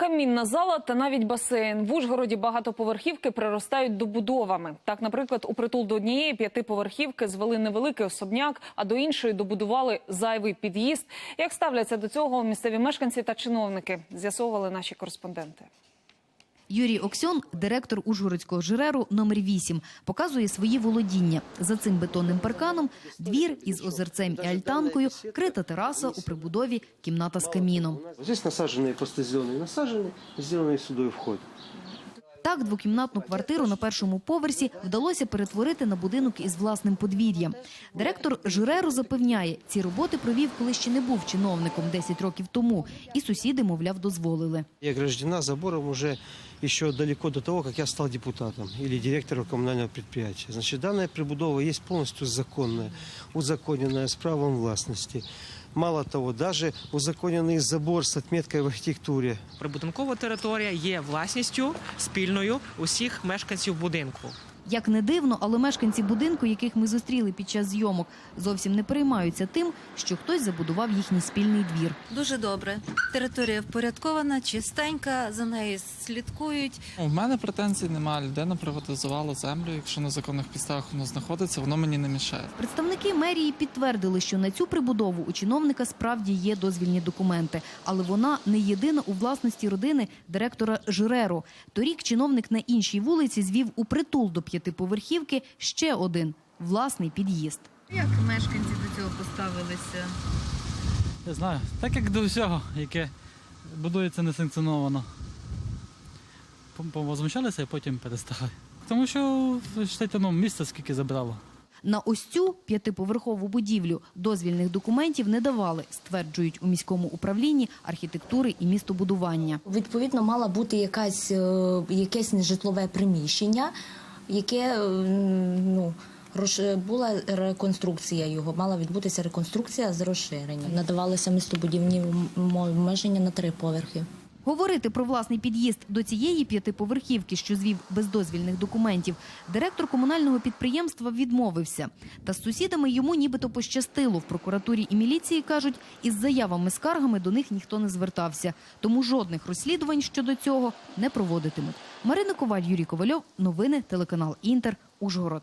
Камінна зала та навіть басейн. В Ужгороді багатоповерхівки приростають добудовами. Так, наприклад, у притул до однієї п'ятиповерхівки звели невеликий особняк, а до іншої добудували зайвий під'їзд. Як ставляться до цього місцеві мешканці та чиновники? З'ясовували наші кореспонденти. Юрій Оксьон, директор Ужгородського ЖРЕРу номер 8, показує свої володіння. За цим бетонним парканом двір із озерцем і альтанкою, крита тераса у прибудові, кімната з каміном. Здесь насаженные посты зеленые насажены, сделанные сюда вход. Так, двокімнатну квартиру на першому поверсі вдалося перетворити на будинок із власним подвір'ям. Директор ЖРЕРу запевняє, ці роботи провів, коли ще не був чиновником 10 років тому, і сусіди, мовляв, дозволили. И ограждена забором уже еще далеко до того, как я стал депутатом или директором коммунального предприятия. Значит, данная прибудова есть полностью законная, узаконенная с правом властности. Мало того, даже узаконенный забор с отметкой в архитектуре. Прибудинкова територія є власністю спільною усіх мешканців будинку. Як не дивно, але мешканці будинку, яких ми зустріли під час зйомок, зовсім не переймаються тим, що хтось забудував їхній спільний двір. Дуже добре. Територія впорядкована, чистенька, за нею слідкують. У мене претензій немає. Людина приватизувала землю. Якщо на законних підставах воно знаходиться, воно мені не мішає. Представники мерії підтвердили, що на цю прибудову у чиновника справді є дозвільні документи, але вона не єдина у власності родини директора ЖРЕРу. Торік чиновник на іншій вулиці звів у притул до п'ятиповерхівки ще один власний під'їзд. Як мешканці до цього поставилися? Я знаю, так як до всього, яке будується несанкціоновано. Пом- Повозмущалися і потім перестали. Тому що считайте, ну, місце скільки забрало. На ось цю п'ятиповерхову будівлю дозвільних документів не давали, стверджують у міському управлінні архітектури і містобудування. Відповідно, мала бути якась, е, якесь нежитлове приміщення, яке е, ну, була реконструкція його, мала відбутися реконструкція з розширенням. Надавалися містобудівні обмеження на три поверхи. Говорити про власний під'їзд до цієї п'ятиповерхівки, що звів без дозвільних документів, директор комунального підприємства відмовився. Та з сусідами йому нібито пощастило. В прокуратурі і міліції кажуть, із заявами скаргами до них ніхто не звертався. Тому жодних розслідувань щодо цього не проводитимуть. Марина Коваль, Юрій Ковальов. Новини телеканал Інтер. Ужгород.